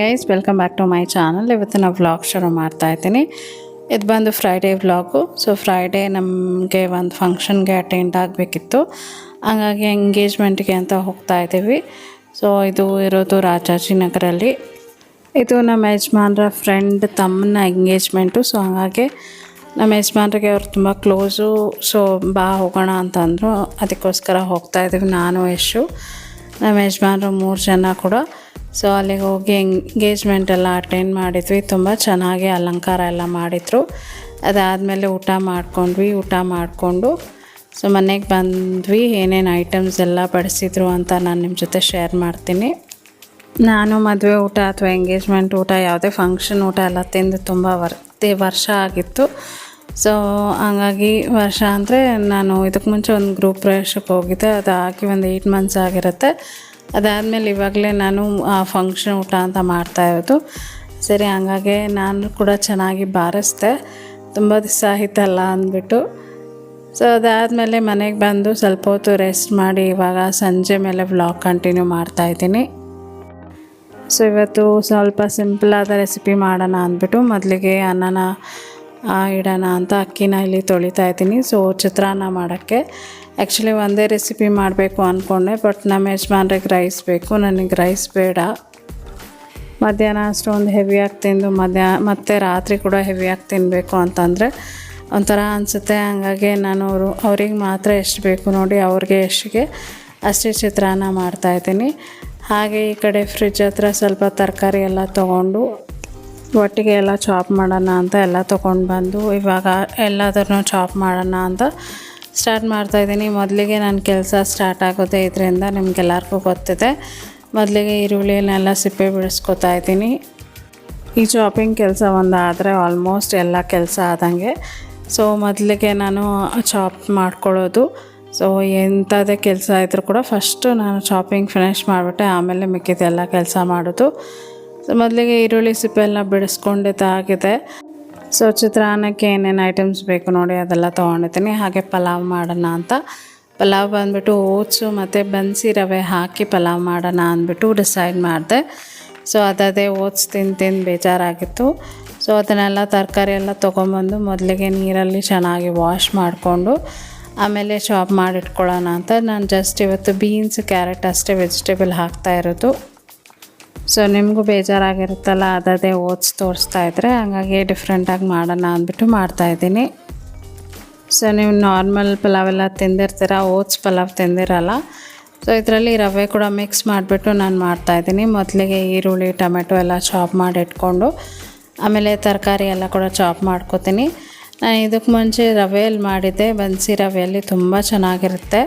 Guys welcome back to my channel ಇವತ್ತು ನಾವು vlog ಶುರು ಮಾಡ್ತಾ ಇದ್ದೀನಿ. ಇದು ಬಂದು ಫ್ರೈಡೇ ವ್ಲಾಗು ಸೊ ಫ್ರೈಡೇ ನಮಗೆ ಒಂದು ಫಂಕ್ಷನ್ಗೆ ಅಟೆಂಡ್ ಆಗಬೇಕಿತ್ತು. ಹಂಗಾಗಿ ಎಂಗೇಜ್ಮೆಂಟ್ಗೆ ಅಂತ ಹೋಗ್ತಾ ಇದ್ದೀವಿ. ಸೊ ಇದು ಇರೋದು ರಾಜಾಜಿನಗರಲ್ಲಿ ಇದು ನಮ್ಮ ಯಜಮಾನ್ರ ಫ್ರೆಂಡ್ ತಮ್ಮನ ಎಂಗೇಜ್ಮೆಂಟು ಸೊ ಹಾಗಾಗಿ ನಮ್ಮ ಯಜಮಾನ್ರಿಗೆ ಅವ್ರು ತುಂಬ ಕ್ಲೋಸು ಸೊ ಬಾ ಹೋಗೋಣ ಅಂತಂದರು. ಅದಕ್ಕೋಸ್ಕರ ಹೋಗ್ತಾ ಇದ್ದೀವಿ ನಾನು, ಯಶು. ನಮ್ಮ ಯಜಮಾನ್ರು ಮೂರು ಜನ ಕೂಡ. ಸೊ ಅಲ್ಲಿಗೆ ಹೋಗಿ ಎಂಗೇಜ್ಮೆಂಟ್ ಎಲ್ಲ ಅಟೆಂಡ್ ಮಾಡಿದ್ವಿ. ತುಂಬ ಚೆನ್ನಾಗಿ ಅಲಂಕಾರ ಎಲ್ಲ ಮಾಡಿದರು. ಅದಾದಮೇಲೆ ಊಟ ಮಾಡ್ಕೊಂಡ್ವಿ, ಊಟ ಮಾಡಿಕೊಂಡು ಸೊ, ಮನೆಗೆ ಬಂದ್ವಿ. ಏನೇನು ಐಟಮ್ಸ್ ಎಲ್ಲ ಬಡಿಸಿದ್ರು ಅಂತ ನಾನು ನಿಮ್ಮ ಜೊತೆ ಶೇರ್ ಮಾಡ್ತೀನಿ. ನಾನು ಮದುವೆ ಊಟ ಅಥವಾ ಎಂಗೇಜ್ಮೆಂಟ್ ಊಟ, ಯಾವುದೇ ಫಂಕ್ಷನ್ ಊಟ ಎಲ್ಲ ತಿಂದು ತುಂಬ ವರ್ ವರ್ಷ ಆಗಿತ್ತು. ಸೊ ಹಂಗಾಗಿ ವರ್ಷ ಅಂದರೆ ನಾನು ಇದಕ್ಕೆ ಮುಂಚೆ ಒಂದು ಗ್ರೂಪ್ ಪ್ರವೇಶಕ್ಕೆ ಹೋಗಿದ್ದೆ. ಅದಾಗಿ ಒಂದು ಏಯ್ಟ್ ಮಂತ್ಸ್ ಆಗಿರುತ್ತೆ. ಅದಾದಮೇಲೆ ಇವಾಗಲೇ ನಾನು ಫಂಕ್ಷನ್ ಊಟ ಅಂತ ಮಾಡ್ತಾ ಇರೋದು. ಸರಿ, ಹಂಗಾಗಿ ನಾನು ಕೂಡ ಚೆನ್ನಾಗಿ ಬಾರಿಸ್ದೆ. ತುಂಬ ದಿವಸ ಆಯ್ತಲ್ಲ ಅಂದ್ಬಿಟ್ಟು. ಸೊ ಅದಾದಮೇಲೆ ಮನೆಗೆ ಬಂದು ಸ್ವಲ್ಪ ಹೊತ್ತು ರೆಸ್ಟ್ ಮಾಡಿ ಇವಾಗ ಸಂಜೆ ಮೇಲೆ ವ್ಲಾಗ್ ಕಂಟಿನ್ಯೂ ಮಾಡ್ತಾಯಿದ್ದೀನಿ ಸೊ ಇವತ್ತು ಸ್ವಲ್ಪ ಸಿಂಪಲಾದ ರೆಸಿಪಿ ಮಾಡೋಣ ಅಂದ್ಬಿಟ್ಟು, ಮೊದಲಿಗೆ ಅನ್ನನ ಇಡೋಣ ಅಂತ ಅಕ್ಕಿನ ಇಲ್ಲಿ ತೊಳಿತಾ ಇದ್ದೀನಿ. ಸೊ ಚಿತ್ರಾನ್ನ ಮಾಡೋಕ್ಕೆ. ಆ್ಯಕ್ಚುಲಿ ಒಂದೇ ರೆಸಿಪಿ ಮಾಡಬೇಕು ಅಂದ್ಕೊಂಡೆ ಬಟ್ ನಮ್ಮ ಯಜಮಾನ್ರಿಗೆ ರೈಸ್ ಬೇಕು. ನನಗೆ ರೈಸ್ ಬೇಡ. ಮಧ್ಯಾಹ್ನ ಅಷ್ಟೊಂದು ಹೆವಿಯಾಗಿ ತಿಂದು ಮಧ್ಯಾಹ್ನ ಮತ್ತು ರಾತ್ರಿ ಕೂಡ ಹೆವಿಯಾಗಿ ತಿನ್ನಬೇಕು ಅಂತಂದರೆ ಒಂಥರ ಅನಿಸುತ್ತೆ. ಹಂಗಾಗಿ ನಾನು ಅವರು, ಅವ್ರಿಗೆ ಮಾತ್ರ ಎಷ್ಟು ಬೇಕು ನೋಡಿ ಅವ್ರಿಗೆ ಎಷ್ಟಿಗೆ ಅಷ್ಟೇ ಚಿತ್ರಾನ್ನ ಮಾಡ್ತಾಯಿದ್ದೀನಿ ಹಾಗೆ ಈ ಕಡೆ ಫ್ರಿಜ್ ಹತ್ರ ಸ್ವಲ್ಪ ತರಕಾರಿ ಎಲ್ಲ ತೊಗೊಂಡು ಒಟ್ಟಿಗೆ ಎಲ್ಲ ಚಾಪ್ ಮಾಡೋಣ ಅಂತ ಎಲ್ಲ ತೊಗೊಂಡು ಬಂದು, ಇವಾಗ ಎಲ್ಲದನ್ನು ಚಾಪ್ ಮಾಡೋಣ ಅಂತ ಸ್ಟಾರ್ಟ್ ಮಾಡ್ತಾಯಿದ್ದೀನಿ ಮೊದಲಿಗೆ ನನ್ನ ಕೆಲಸ ಸ್ಟಾರ್ಟ್ ಆಗೋದೇ ಇದರಿಂದ ನಿಮ್ಗೆಲ್ಲರಿಗೂ ಗೊತ್ತಿದೆ. ಮೊದಲಿಗೆ ಈರುಳ್ಳಿಯನ್ನೆಲ್ಲ ಸಿಪ್ಪೆ ಬಿಡಿಸ್ಕೊತಾ ಇದ್ದೀನಿ. ಈ ಚಾಪಿಂಗ್ ಕೆಲಸ ಒಂದಾದರೆ ಆಲ್ಮೋಸ್ಟ್ ಎಲ್ಲ ಕೆಲಸ ಆದಂಗೆ. ಸೊ ಮೊದಲಿಗೆ ನಾನು ಚಾಪ್ ಮಾಡ್ಕೊಳ್ಳೋದು. ಸೊ ಎಂಥದೇ ಕೆಲಸ ಇದ್ದರೂ ಕೂಡ ಫಸ್ಟು ನಾನು ಚಾಪಿಂಗ್ ಫಿನಿಷ್ ಮಾಡಿಬಿಟ್ಟೆ, ಆಮೇಲೆ ಮಿಕ್ಕಿದೆಲ್ಲ ಕೆಲಸ ಮಾಡೋದು. ಸೊ ಮೊದಲಿಗೆ ಈರುಳ್ಳಿ ಸಿಪ್ಪೆ ಬಿಡಿಸ್ಕೊಂಡೆ ತಾಗಿದೆ. ಸೊ ಚಿತ್ರಾನ್ನಕ್ಕೆ ಏನೇನು ಐಟಮ್ಸ್ ಬೇಕು ನೋಡಿ, ಅದೆಲ್ಲ ತೊಗೊಂಡಿದ್ದೀನಿ ಹಾಗೆ ಪಲಾವ್ ಮಾಡೋಣ ಅಂತ. ಪಲಾವ್ ಬಂದುಬಿಟ್ಟು ಓಟ್ಸು ಮತ್ತು ಬನ್ಸಿ ರವೆ ಹಾಕಿ ಪಲಾವ್ ಮಾಡೋಣ ಅಂದ್ಬಿಟ್ಟು ಡಿಸೈಡ್ ಮಾಡಿದೆ. ಸೊ ಅದದೇ ಓಟ್ಸ್ ತಿಂದು ತಿಂದು ಬೇಜಾರಾಗಿತ್ತು. ಸೊ ಅದನ್ನೆಲ್ಲ ತರಕಾರಿ ಎಲ್ಲ ತೊಗೊಂಬಂದು ಮೊದಲಿಗೆ ನೀರಲ್ಲಿ ಚೆನ್ನಾಗಿ ವಾಶ್ ಮಾಡಿಕೊಂಡು, ಆಮೇಲೆ ಚಾಪ್ ಮಾಡಿಟ್ಕೊಳ್ಳೋಣ ಅಂತ. ನಾನು ಜಸ್ಟ್ ಇವತ್ತು ಬೀನ್ಸ್ ಕ್ಯಾರೆಟ್ ಅಷ್ಟೇ ವೆಜಿಟೇಬಲ್ ಹಾಕ್ತಾ ಇರೋದು. ಸೊ ನಿಮಗೂ ಬೇಜಾರಾಗಿರುತ್ತಲ್ಲ ಅದೇ ಓಟ್ಸ್ ತೋರಿಸ್ತಾ ಇದ್ದರೆ ಹಂಗಾಗಿ ಡಿಫ್ರೆಂಟಾಗಿ ಮಾಡೋಣ ಅಂದ್ಬಿಟ್ಟು ಮಾಡ್ತಾಯಿದ್ದೀನಿ ಸೊ ನೀವು ನಾರ್ಮಲ್ ಪಲಾವ್ ಎಲ್ಲ ತಿಂದಿರ್ತೀರ, ಓಟ್ಸ್ ಪಲಾವ್ ತಿಂದಿರಲ್ಲ ಸೊ ಇದರಲ್ಲಿ ರವೆ ಕೂಡ ಮಿಕ್ಸ್ ಮಾಡಿಬಿಟ್ಟು ನಾನು ಮಾಡ್ತಾಯಿದ್ದೀನಿ ಮೊದಲಿಗೆ ಈರುಳ್ಳಿ, ಟೊಮೆಟೊ ಎಲ್ಲ ಚಾಪ್ ಮಾಡಿ ಇಟ್ಕೊಂಡು, ಆಮೇಲೆ ತರಕಾರಿ ಎಲ್ಲ ಕೂಡ ಚಾಪ್ ಮಾಡ್ಕೋತೀನಿ. ನಾನು ಇದಕ್ಕೆ ಮುಂಚೆ ರವೆಯಲ್ಲಿ ಮಾಡಿದ್ದೆ, ಬನ್ಸಿ ರವೆಯಲ್ಲಿ ತುಂಬ ಚೆನ್ನಾಗಿರುತ್ತೆ.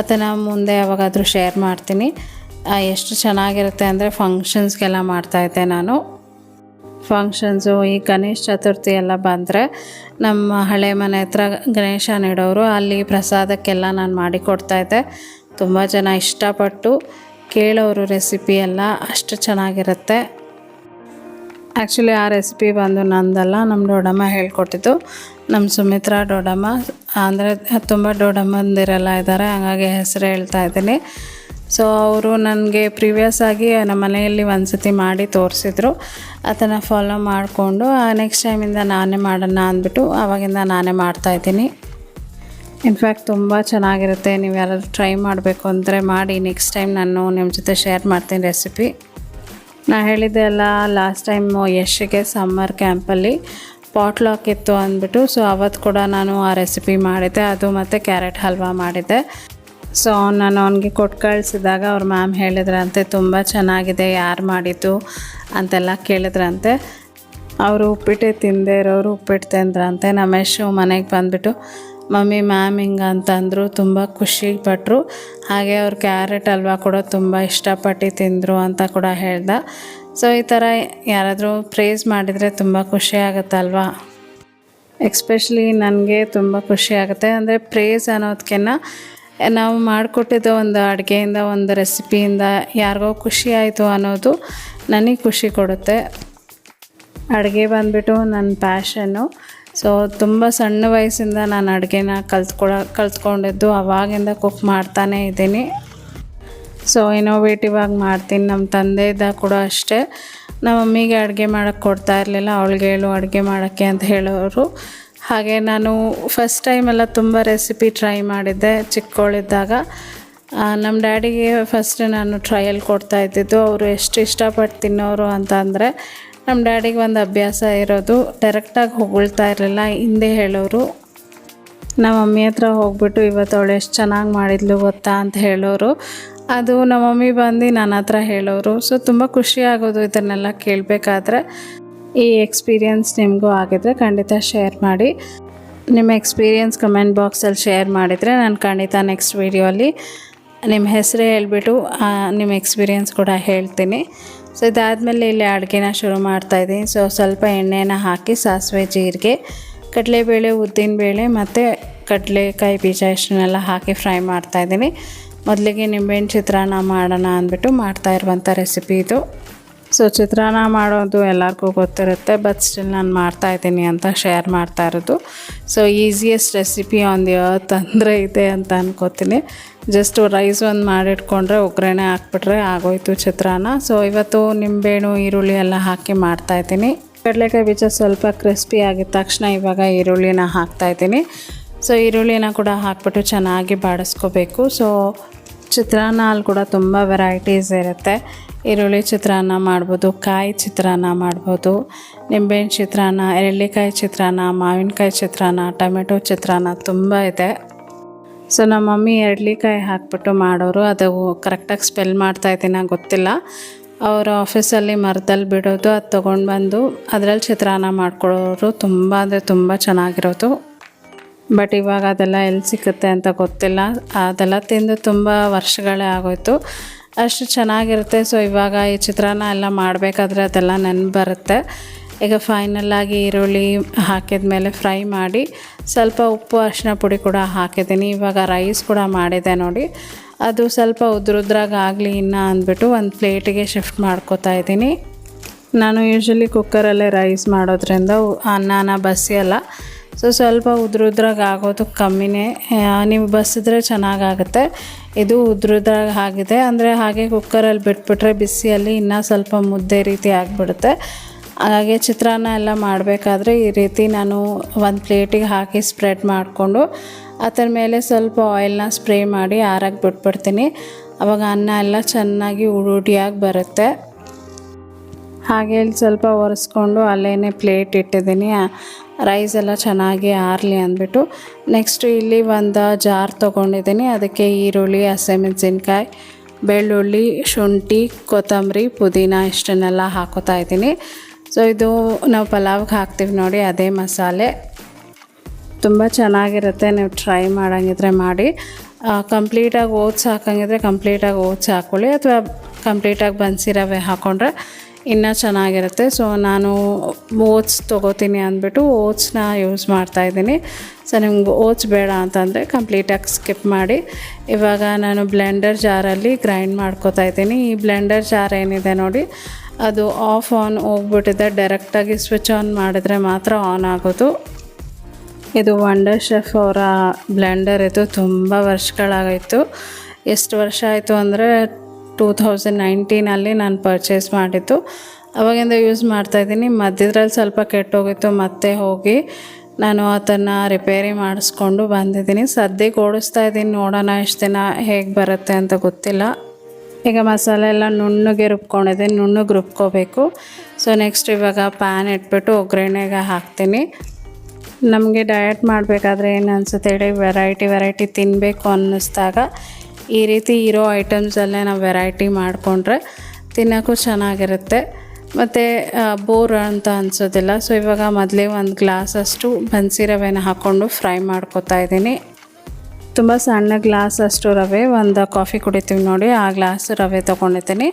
ಅದನ್ನು ಮುಂದೆ ಯಾವಾಗಾದರೂ ಶೇರ್ ಮಾಡ್ತೀನಿ. ಎಷ್ಟು ಚೆನ್ನಾಗಿರುತ್ತೆ ಅಂದರೆ ಫಂಕ್ಷನ್ಸ್ಗೆಲ್ಲ ಮಾಡ್ತಾಯಿದ್ದೆ ನಾನು. ಫಂಕ್ಷನ್ಸು ಈ ಗಣೇಶ ಚತುರ್ಥಿ ಎಲ್ಲ ಬಂದರೆ ನಮ್ಮ ಹಳೆ ಮನೆ ಹತ್ರ ಗಣೇಶ ನೆಡೋರು, ಅಲ್ಲಿ ಪ್ರಸಾದಕ್ಕೆಲ್ಲ ನಾನು ಮಾಡಿಕೊಡ್ತಾಯಿದ್ದೆ ತುಂಬ ಜನ ಇಷ್ಟಪಟ್ಟು ಕೇಳೋರು ರೆಸಿಪಿ ಎಲ್ಲ ಅಷ್ಟು ಚೆನ್ನಾಗಿರುತ್ತೆ. ಆ್ಯಕ್ಚುಲಿ ಆ ರೆಸಿಪಿ ಬಂದು ನಂದಲ್ಲ ನಮ್ಮ ದೊಡ್ಡಮ್ಮ ಹೇಳ್ಕೊಟ್ಟಿದ್ದು. ನಮ್ಮ ಸುಮಿತ್ರಾ ದೊಡ್ಡಮ್ಮ, ಅಂದರೆ ತುಂಬ ದೊಡ್ಡಮ್ಮಂದಿರೆಲ್ಲ ಇದ್ದಾರೆ, ಹಾಗಾಗಿ ಹೆಸರು ಹೇಳ್ತಾ ಇದ್ದೀನಿ. ಸೊ ಅವರು ನನಗೆ ಪ್ರಿವಿಯಸ್ ಆಗಿ ನಮ್ಮ ಮನೆಯಲ್ಲಿ ಒಂದು ಸತಿ ಮಾಡಿ ತೋರಿಸಿದ್ರು. ಅದನ್ನು ಫಾಲೋ ಮಾಡಿಕೊಂಡು ನೆಕ್ಸ್ಟ್ ಟೈಮಿಂದ ನಾನೇ ಮಾಡೋಣ ಅಂದ್ಬಿಟ್ಟು ಆವಾಗಿಂದ ನಾನೇ ಮಾಡ್ತಾಯಿದ್ದೀನಿ ಇನ್ಫ್ಯಾಕ್ಟ್ ತುಂಬ ಚೆನ್ನಾಗಿರುತ್ತೆ. ನೀವು ಯಾರಾದರೂ ಟ್ರೈ ಮಾಡಬೇಕು ಅಂದರೆ ಮಾಡಿ. ನೆಕ್ಸ್ಟ್ ಟೈಮ್ ನಾನು ನಿಮ್ಮ ಜೊತೆ ಶೇರ್ ಮಾಡ್ತೀನಿ ರೆಸಿಪಿ ನಾನು ಹೇಳಿದ್ದೆ ಅಲ್ಲ ಲಾಸ್ಟ್ ಟೈಮು ಯಶ್ಗೆ ಸಮ್ಮರ್ ಕ್ಯಾಂಪಲ್ಲಿ ಪಾಟ್ಲಾಕ್ ಇತ್ತು ಅಂದ್ಬಿಟ್ಟು ಸೊ ಅವತ್ತು ಕೂಡ ನಾನು ಆ ರೆಸಿಪಿ ಮಾಡಿದ್ದೆ. ಅದು ಮತ್ತು ಕ್ಯಾರೆಟ್ ಹಲ್ವಾ ಮಾಡಿದ್ದೆ. ಸೊ ನಾನು ಅವನಿಗೆ ಕೊಟ್ಟು ಕಳಿಸಿದಾಗ ಅವ್ರ ಮ್ಯಾಮ್ ಹೇಳಿದ್ರಂತೆ, ತುಂಬ ಚೆನ್ನಾಗಿದೆ, ಯಾರು ಮಾಡಿದ್ದು? ಅಂತೆಲ್ಲ ಕೇಳಿದ್ರಂತೆ. ಅವರು ಉಪ್ಪಿಟ್ಟೆ ತಿಂದೇ ಇರೋರು ಉಪ್ಪಿಟ್ಟು ತಿಂದ್ರಂತೆ. ನಮೇಶ್ ಮನೆಗೆ ಬಂದುಬಿಟ್ಟು, ಮಮ್ಮಿ, ಮ್ಯಾಮ್ ಹಿಂಗೆ ಅಂತಂದರು ತುಂಬ ಖುಷಿ ಪಟ್ಟರು ಹಾಗೆ ಅವ್ರು ಕ್ಯಾರೆಟ್ ಹಲ್ವಾ ಕೂಡ ತುಂಬ ಇಷ್ಟಪಟ್ಟು ತಿಂದರು ಅಂತ ಕೂಡ ಹೇಳ್ದ. ಸೊ ಈ ಥರ ಯಾರಾದರೂ ಪ್ರೇಸ್ ಮಾಡಿದರೆ ತುಂಬ ಖುಷಿ ಆಗುತ್ತಲ್ವಾ? ಎಕ್ಸ್ಪೆಷಲಿ ನನಗೆ ತುಂಬ ಖುಷಿ ಆಗುತ್ತೆ. ಅಂದರೆ ಪ್ರೇಸ್ ಅನ್ನೋದಕ್ಕಿಂತ ನಾವು ಮಾಡಿಕೊಟ್ಟಿದ್ದ ಒಂದು ಅಡುಗೆಯಿಂದ, ಒಂದು ರೆಸಿಪಿಯಿಂದ ಯಾರಿಗೋ ಖುಷಿ ಆಯಿತು ಅನ್ನೋದು ನನಗೆ ಖುಷಿ ಕೊಡುತ್ತೆ. ಅಡುಗೆ ಬಂದುಬಿಟ್ಟು ನನ್ನ ಪ್ಯಾಷನ್ನು ಸೊ ತುಂಬ ಸಣ್ಣ ವಯಸ್ಸಿಂದ ನಾನು ಅಡುಗೆನ ಕಲ್ತ್ಕೊಳ, ಕಲ್ತ್ಕೊಂಡಿದ್ದು, ಅವಾಗಿಂದ ಕುಕ್ ಮಾಡ್ತಾನೇ ಇದ್ದೀನಿ. ಸೊ ಇನೋವೇಟಿವ್ ಆಗಿ ಮಾಡ್ತೀನಿ. ನಮ್ಮ ತಂದೆದ ಕೂಡ ಅಷ್ಟೇ. ನಮ್ಮ ಮಮ್ಮಿಗೆ ಅಡುಗೆ ಮಾಡೋಕ್ಕೆ ಕೊಡ್ತಾ ಇರಲಿಲ್ಲ, ಅವಳಿಗೆ ಹೇಳು ಅಡುಗೆ ಮಾಡೋಕ್ಕೆ ಅಂತ ಹೇಳೋರು. ಹಾಗೆ ನಾನು ಫಸ್ಟ್ ಟೈಮೆಲ್ಲ ತುಂಬ ರೆಸಿಪಿ ಟ್ರೈ ಮಾಡಿದ್ದೆ ಚಿಕ್ಕವಳಿದ್ದಾಗ ನಮ್ಮ ಡ್ಯಾಡಿಗೆ ಫಸ್ಟ್ ನಾನು ಟ್ರಯಲ್ ಕೊಡ್ತಾ ಇದ್ದಿದ್ದು, ಅವರು ಎಷ್ಟು ಇಷ್ಟಪಟ್ಟು ತಿನ್ನೋರು ಅಂತ ಅಂದರೆ ನಮ್ಮ ಡ್ಯಾಡಿಗೆ ಒಂದು ಅಭ್ಯಾಸ ಇರೋದು ಡೈರೆಕ್ಟಾಗಿ ಹೊಗಳ್ತಾ ಇರಲಿಲ್ಲ, ಹಿಂದೆ ಹೇಳೋರು, ನಮ್ಮ ಮಮ್ಮಿ ಹತ್ರ ಹೋಗ್ಬಿಟ್ಟು ಇವತ್ತು ಅವಳು ಎಷ್ಟು ಚೆನ್ನಾಗಿ ಮಾಡಿದ್ಲು ಗೊತ್ತಾ? ಅಂತ ಹೇಳೋರು. ಅದು ನಮ್ಮ ಮಮ್ಮಿ ಬಂದು ನನ್ನ ಹತ್ರ ಹೇಳೋರು. ಸೊ ತುಂಬ ಖುಷಿ ಆಗೋದು ಇದನ್ನೆಲ್ಲ ಕೇಳಬೇಕಾದ್ರೆ. ಈ ಎಕ್ಸ್ಪೀರಿಯೆನ್ಸ್ ನಿಮಗೂ ಆಗಿದ್ರೆ ಖಂಡಿತ ಶೇರ್ ಮಾಡಿ. ನಿಮ್ಮ ಎಕ್ಸ್ಪೀರಿಯನ್ಸ್ ಕಮೆಂಟ್ ಬಾಕ್ಸಲ್ಲಿ ಶೇರ್ ಮಾಡಿದರೆ ನಾನು ಖಂಡಿತ ನೆಕ್ಸ್ಟ್ ವೀಡಿಯೋಲಿ ನಿಮ್ಮ ಹೆಸರೇ ಹೇಳಿಬಿಟ್ಟು ನಿಮ್ಮ ಎಕ್ಸ್ಪೀರಿಯನ್ಸ್ ಕೂಡ ಹೇಳ್ತೀನಿ. ಸೊ ಇದಾದಮೇಲೆ ಇಲ್ಲಿ ಅಡುಗೆನ ಶುರು ಮಾಡ್ತಾಯಿದ್ದೀನಿ ಸೊ ಸ್ವಲ್ಪ ಎಣ್ಣೆನ ಹಾಕಿ ಸಾಸಿವೆ ಜೀರಿಗೆ, ಕಡಲೆಬೇಳೆ ಉದ್ದಿನಬೇಳೆ ಮತ್ತು ಕಡಲೆಕಾಯಿ ಬೀಜ ಇಷ್ಟನ್ನೆಲ್ಲ ಹಾಕಿ ಫ್ರೈ ಮಾಡ್ತಾಯಿದ್ದೀನಿ ಮೊದಲಿಗೆ ನಿಂಬೆಹಣ್ಣು ಚಿತ್ರಾನ್ನ ಮಾಡೋಣ ಅಂದ್ಬಿಟ್ಟು ಮಾಡ್ತಾ ಇರುವಂಥ ರೆಸಿಪಿ ಇದು. ಸೊ ಚಿತ್ರಾನ್ನ ಮಾಡೋದು ಎಲ್ಲರಿಗೂ ಗೊತ್ತಿರುತ್ತೆ ಬಟ್ ಸ್ಟಿಲ್ ನಾನು ಮಾಡ್ತಾ ಇದ್ದೀನಿ ಅಂತ ಶೇರ್ ಮಾಡ್ತಾ ಇರೋದು. So easiest recipe on the earth ಅಂದರೆ ಇದೆ ಅಂತ ಅನ್ಕೋತೀನಿ. ಜಸ್ಟ್ ರೈಸ್ ಒಂದು ಮಾಡಿಟ್ಕೊಂಡ್ರೆ ಒಗ್ಗರಣೆ ಹಾಕ್ಬಿಟ್ರೆ ಆಗೋಯ್ತು ಚಿತ್ರಾನ್ನ. ಸೊ ಇವತ್ತು ನಿಂಬೆಹಣ್ಣು ಈರುಳ್ಳಿ ಎಲ್ಲ ಹಾಕಿ ಮಾಡ್ತಾಯಿದ್ದೀನಿ ಕಡಲೆಕಾಯಿ ಬೀಜ ಸ್ವಲ್ಪ ಕ್ರಿಸ್ಪಿ ಆಗಿದ ತಕ್ಷಣ ಇವಾಗ ಈರುಳ್ಳಿನ ಹಾಕ್ತಾಯಿದ್ದೀನಿ ಸೊ ಈರುಳ್ಳಿನ ಕೂಡ ಹಾಕ್ಬಿಟ್ಟು ಚೆನ್ನಾಗಿ ಬಾಡಿಸ್ಕೋಬೇಕು. ಸೊ ಚಿತ್ರಾನ್ನ ಅಲ್ಲಿ ಕೂಡ ತುಂಬ ವೆರೈಟೀಸ್ ಇರುತ್ತೆ. ಈರುಳ್ಳಿ ಚಿತ್ರಾನ್ನ ಮಾಡ್ಬೋದು, ಕಾಯಿ ಚಿತ್ರಾನ್ನ ಮಾಡ್ಬೋದು, ನಿಂಬೆಹಣ್ಣು ಚಿತ್ರಾನ್ನ ಎರಳಿಕಾಯಿ ಚಿತ್ರಾನ್ನ, ಮಾವಿನಕಾಯಿ ಚಿತ್ರಾನ್ನ, ಟೊಮೆಟೊ ಚಿತ್ರಾನ್ನ ತುಂಬ ಇದೆ. ಸೊ ನಮ್ಮ ಮಮ್ಮಿ ಎರಡ್ಲಿಕಾಯಿ ಹಾಕ್ಬಿಟ್ಟು ಮಾಡೋರು, ಅದು ಕರೆಕ್ಟಾಗಿ ಸ್ಪೆಲ್ ಮಾಡ್ತಾ ಇದ್ದೀನಿ ಗೊತ್ತಿಲ್ಲ. ಅವರ ಆಫೀಸಲ್ಲಿ ಮರದಲ್ಲಿ ಬಿಡೋದು, ಅದು ತೊಗೊಂಡು ಬಂದು ಅದರಲ್ಲಿ ಚಿತ್ರಾನ್ನ ಮಾಡ್ಕೊಳ್ಳೋರು ತುಂಬ ಅಂದರೆ ತುಂಬ ಚೆನ್ನಾಗಿರೋದು. ಬಟ್ ಇವಾಗ ಅದೆಲ್ಲ ಎಲ್ಲಿ ಸಿಕ್ಕುತ್ತೆ ಅಂತ ಗೊತ್ತಿಲ್ಲ. ಅದೆಲ್ಲ ತಿಂದು ತುಂಬ ವರ್ಷಗಳೇ ಆಗೋಯ್ತು. ಅಷ್ಟು ಚೆನ್ನಾಗಿರುತ್ತೆ. ಸೊ ಇವಾಗ ಈ ಚಿತ್ರಾನ್ನ ಎಲ್ಲ ಮಾಡಬೇಕಾದ್ರೆ ಅದೆಲ್ಲ ನೆನಪು ಬರುತ್ತೆ ಈಗ ಫೈನಲ್ಲಾಗಿ ಈರುಳ್ಳಿ ಹಾಕಿದ ಮೇಲೆ ಫ್ರೈ ಮಾಡಿ, ಸ್ವಲ್ಪ ಉಪ್ಪು ಅರಿಶಿನ ಪುಡಿ ಕೂಡ ಹಾಕಿದ್ದೀನಿ. ಇವಾಗ ರೈಸ್ ಕೂಡ ಮಾಡಿದೆ ನೋಡಿ. ಅದು ಸ್ವಲ್ಪ ಉದ್ರುದ್ರಾಗ ಆಗಲಿ ಇನ್ನು ಅಂದ್ಬಿಟ್ಟು ಒಂದು ಪ್ಲೇಟಿಗೆ ಶಿಫ್ಟ್ ಮಾಡ್ಕೋತಾ ಇದ್ದೀನಿ. ನಾನು ಯೂಶ್ವಲಿ ಕುಕ್ಕರಲ್ಲೇ ರೈಸ್ ಮಾಡೋದ್ರಿಂದ ಅನ್ನಾನ ಬಸಿಯಲ್ಲ ಸೊ ಸ್ವಲ್ಪ ಉದ್ರುದ್ರಾಗ ಆಗೋದು ಕಮ್ಮಿನೇ ನೀವು ಬಸಿದ್ರೆ ಚೆನ್ನಾಗಾಗುತ್ತೆ. ಇದು ಉದ್ರದಾಗ ಆಗಿದೆ. ಅಂದರೆ ಹಾಗೆ ಕುಕ್ಕರಲ್ಲಿ ಬಿಟ್ಬಿಟ್ರೆ ಬಿಸಿಯಲ್ಲಿ ಇನ್ನೂ ಸ್ವಲ್ಪ ಮುದ್ದೆ ರೀತಿ ಆಗಿಬಿಡುತ್ತೆ. ಹಾಗೆ ಚಿತ್ರಾನ್ನ ಎಲ್ಲ ಮಾಡಬೇಕಾದ್ರೆ ಈ ರೀತಿ ನಾನು ಒಂದು ಪ್ಲೇಟಿಗೆ ಹಾಕಿ ಸ್ಪ್ರೆಡ್ ಮಾಡಿಕೊಂಡು ಅದರ ಮೇಲೆ ಸ್ವಲ್ಪ ಆಯಿಲ್ನ ಸ್ಪ್ರೇ ಮಾಡಿ ಆರಾಗಿ ಬಿಟ್ಬಿಡ್ತೀನಿ. ಆವಾಗ ಅನ್ನ ಎಲ್ಲ ಚೆನ್ನಾಗಿ ಉಡುಟಿಯಾಗಿ ಬರುತ್ತೆ. ಹಾಗೆ ಸ್ವಲ್ಪ ಒರೆಸ್ಕೊಂಡು ಅಲ್ಲೇ ಪ್ಲೇಟ್ ಇಟ್ಟಿದ್ದೀನಿ. ರೈಸ್ ಎಲ್ಲ ಚೆನ್ನಾಗಿ ಆರಲಿ ಅಂದ್ಬಿಟ್ಟು ನೆಕ್ಸ್ಟು ಇಲ್ಲಿ ಒಂದು ಜಾರ್ ತೊಗೊಂಡಿದ್ದೀನಿ. ಅದಕ್ಕೆ ಈರುಳ್ಳಿ, ಹಸಿಮೆಣಸಿನ್ಕಾಯಿ, ಬೆಳ್ಳುಳ್ಳಿ, ಶುಂಠಿ, ಕೊತ್ತಂಬರಿ, ಪುದೀನ ಇಷ್ಟನ್ನೆಲ್ಲ ಹಾಕೋತಾ ಇದ್ದೀನಿ. ಸೊ ಇದು ನಾವು ಪಲಾವ್ಗೆ ಹಾಕ್ತೀವಿ ನೋಡಿ, ಅದೇ ಮಸಾಲೆ. ತುಂಬ ಚೆನ್ನಾಗಿರುತ್ತೆ, ನೀವು ಟ್ರೈ ಮಾಡೋಂಗಿದ್ರೆ ಮಾಡಿ. ಕಂಪ್ಲೀಟಾಗಿ ಓಟ್ಸ್ ಹಾಕಂಗಿದ್ರೆ ಕಂಪ್ಲೀಟಾಗಿ ಓಟ್ಸ್ ಹಾಕ್ಕೊಳ್ಳಿ ಅಥವಾ ಕಂಪ್ಲೀಟಾಗಿ ಬನ್ಸಿ ರವೆ ಹಾಕ್ಕೊಂಡ್ರೆ ಇನ್ನೂ ಚೆನ್ನಾಗಿರುತ್ತೆ. ಸೊ ನಾನು ಓಟ್ಸ್ ತೊಗೋತೀನಿ ಅಂದ್ಬಿಟ್ಟು ಓಟ್ಸ್ನ ಯೂಸ್ ಮಾಡ್ತಾಯಿದ್ದೀನಿ ಸೊ ನಿಮ್ಗೆ ಓಟ್ಸ್ ಬೇಡ ಅಂತಂದರೆ ಕಂಪ್ಲೀಟಾಗಿ ಸ್ಕಿಪ್ ಮಾಡಿ. ಇವಾಗ ನಾನು ಬ್ಲೆಂಡರ್ ಜಾರಲ್ಲಿ ಗ್ರೈಂಡ್ ಮಾಡ್ಕೋತಾ ಇದ್ದೀನಿ. ಈ ಬ್ಲೆಂಡರ್ ಜಾರ್ ಏನಿದೆ ನೋಡಿ, ಅದು ಆಫ್ ಆನ್ ಹೋಗ್ಬಿಟ್ಟಿದೆ. ಡೈರೆಕ್ಟಾಗಿ ಸ್ವಿಚ್ ಆನ್ ಮಾಡಿದ್ರೆ ಮಾತ್ರ ಆನ್ ಆಗೋದು. ಇದು ವಂಡರ್ ಶೆಫ್ ಅವರ ಬ್ಲೆಂಡರ್. ಇದು ತುಂಬ ವರ್ಷಗಳಾಗಿತ್ತು. ಎಷ್ಟು ವರ್ಷ ಆಯಿತು ಅಂದರೆ ಟೂ ತೌಸಂಡ್ ನೈನ್ಟೀನಲ್ಲಿ ನಾನು ಪರ್ಚೇಸ್ ಮಾಡಿದ್ದು. ಅವಾಗಿಂದ ಯೂಸ್ ಮಾಡ್ತಾಯಿದ್ದೀನಿ ಮಧ್ಯದ್ರಲ್ಲಿ ಸ್ವಲ್ಪ ಕೆಟ್ಟೋಗಿತ್ತು, ಮತ್ತೆ ಹೋಗಿ ನಾನು ಅದನ್ನು ರಿಪೇರಿ ಮಾಡಿಸ್ಕೊಂಡು ಬಂದಿದ್ದೀನಿ. ಸದ್ಯಕ್ಕೆ ಓಡಿಸ್ತಾ ಇದ್ದೀನಿ. ನೋಡೋಣ ಎಷ್ಟು ದಿನ ಹೇಗೆ ಬರುತ್ತೆ ಅಂತ ಗೊತ್ತಿಲ್ಲ. ಈಗ ಮಸಾಲೆ ಎಲ್ಲ ನುಣ್ಣಗೆ ರುಬ್ಕೊಂಡಿದ್ದೀನಿ ನುಣ್ಣಗೆ ರುಬ್ಕೋಬೇಕು. ಸೊ ನೆಕ್ಸ್ಟ್ ಇವಾಗ ಪ್ಯಾನ್ ಇಟ್ಬಿಟ್ಟು ಒಗ್ಗರಣೆಗೆ ಹಾಕ್ತೀನಿ. ನಮಗೆ ಡಯಟ್ ಮಾಡಬೇಕಾದ್ರೆ ಏನು ಅನ್ಸುತ್ತೆ ಹೇಳಿ? ವೆರೈಟಿ ವೆರೈಟಿ ತಿನ್ನಬೇಕು ಅನ್ನಿಸ್ದಾಗ ಈ ರೀತಿ ಇರೋ ಐಟಮ್ಸಲ್ಲೇ ನಾವು ವೆರೈಟಿ ಮಾಡಿಕೊಂಡ್ರೆ ತಿನ್ನೋಕ್ಕೂ ಚೆನ್ನಾಗಿರುತ್ತೆ. ಮತ್ತು ಬೋರ್ ಅಂತ ಅನಿಸೋದಿಲ್ಲ. ಸೊ ಇವಾಗ ಮೊದಲೇ ಒಂದು ಗ್ಲಾಸಷ್ಟು ಬನ್ಸಿ ರವೆನ ಹಾಕ್ಕೊಂಡು ಫ್ರೈ ಮಾಡ್ಕೊತಾ ಇದ್ದೀನಿ. ತುಂಬ ಸಣ್ಣ ಗ್ಲಾಸ್ ಅಷ್ಟು ರವೆ, ಒಂದು ಕಾಫಿ ಕುಡಿತೀವಿ ನೋಡಿ, ಆ ಗ್ಲಾಸ್ ರವೆ ತೊಗೊಂಡಿದ್ದೀನಿ.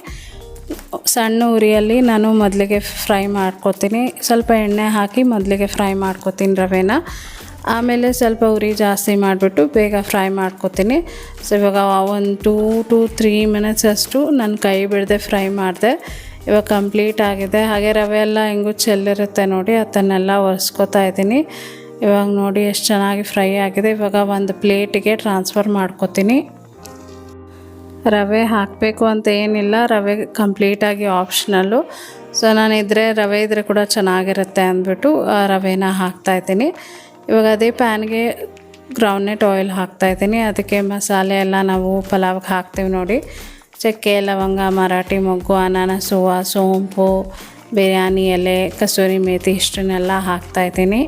ಸಣ್ಣ ಉರಿಯಲ್ಲಿ ನಾನು ಮೊದಲಿಗೆ ಫ್ರೈ ಮಾಡ್ಕೊತೀನಿ. ಸ್ವಲ್ಪ ಎಣ್ಣೆ ಹಾಕಿ ಮೊದಲಿಗೆ ಫ್ರೈ ಮಾಡ್ಕೊತೀನಿ ರವೆನ. ಆಮೇಲೆ ಸ್ವಲ್ಪ ಉರಿ ಜಾಸ್ತಿ ಮಾಡಿಬಿಟ್ಟು ಬೇಗ ಫ್ರೈ ಮಾಡ್ಕೊತೀನಿ. ಸೊ ಇವಾಗ ಒಂದು ಟೂ ಟು ತ್ರೀ ಮಿನಿಟ್ಸ್ ಅಷ್ಟು ನಾನು ಕೈ ಬಿಡದೆ ಫ್ರೈ ಮಾಡಿದೆ. ಇವಾಗ ಕಂಪ್ಲೀಟ್ ಆಗಿದೆ. ಹಾಗೆ ರವೆ ಎಲ್ಲ ಹೆಂಗೂ ಚೆಲ್ಲಿರುತ್ತೆ ನೋಡಿ, ಅದನ್ನೆಲ್ಲ ಒರೆಸ್ಕೊತಾ ಇದ್ದೀನಿ. ಇವಾಗ ನೋಡಿ ಎಷ್ಟು ಚೆನ್ನಾಗಿ ಫ್ರೈ ಆಗಿದೆ. ಇವಾಗ ಒಂದು ಪ್ಲೇಟಿಗೆ ಟ್ರಾನ್ಸ್ಫರ್ ಮಾಡ್ಕೊತೀನಿ. ರವೆ ಹಾಕಬೇಕು ಅಂತ ಏನಿಲ್ಲ. ರವೆ ಕಂಪ್ಲೀಟಾಗಿ ಆಪ್ಷನಲ್ಲು. ಸೊ ನಾನು ಇದ್ದರೆ ರವೆ ಇದ್ದರೆ ಕೂಡ ಚೆನ್ನಾಗಿರುತ್ತೆ ಅಂದ್ಬಿಟ್ಟು ರವೆನ ಹಾಕ್ತಾಯಿದ್ದೀನಿ ಇವಾಗ ಅದೇ ಪ್ಯಾನ್ಗೆ ಗ್ರೌಂಡ್ನೆಟ್ ಆಯಿಲ್ ಹಾಕ್ತಾಯಿದ್ದೀನಿ ಅದಕ್ಕೆ ಮಸಾಲೆ ಎಲ್ಲ ನಾವು ಪಲಾವ್ಗೆ ಹಾಕ್ತೀವಿ ನೋಡಿ. ಚಕ್ಕೆ, ಲವಂಗ, ಮರಾಠಿ, ಮೊಗ್ಗು, ಅನಾನಸು ಸೋಂಪು, ಬಿರಿಯಾನಿ, ಎಲೆ ಕಸೂರಿ ಮೇಥಿ ಇಷ್ಟನ್ನೆಲ್ಲ ಹಾಕ್ತಾಯಿದ್ದೀನಿ